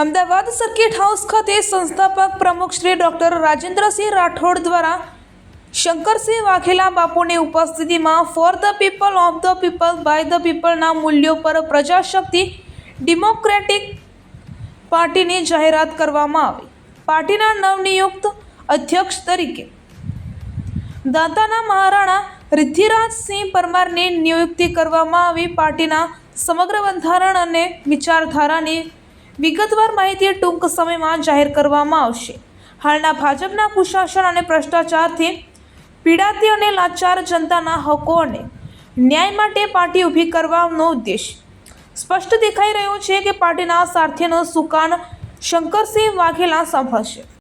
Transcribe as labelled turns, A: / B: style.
A: Circuit house ખાતે સંસ્થાપક પ્રમુખ Shri doctor Rajendrasinh Rathod દ્વારા શંકરસિંહ વાઘેલા બાપુની ઉપસ્થિતિમાં for the people of the people by the પીપલના મૂલ્યો પર પ્રજાશક્તિ ડેમોક્રેટિક પાર્ટીની જાહેરાત કરવામાં આવી. પાર્ટીના નવનિયુક્ત અધ્યક્ષ તરીકે દાંતાના મહારાણા રિદ્ધિરાજસિંહ પરમારની નિયુક્તિ કરવામાં આવી. પાર્ટીના સમગ્ર બંધારણ અને વિચારધારાની વિગતવાર માહિતી ટૂંક સમયમાં જાહેર કરવામાં આવશે. હાલના ભાજપના કુશાસન અને ભ્રષ્ટાચારથી પીડાતી અને લાચાર જનતાના હકો અને ન્યાય માટે પાર્ટી ઊભી કરવાનો ઉદ્દેશ. સ્પષ્ટ દેખાઈ રહ્યો છે કે પાર્ટીના સારથીનો સુકાન શંકરસિંહ વાઘેલા સંભાળશે.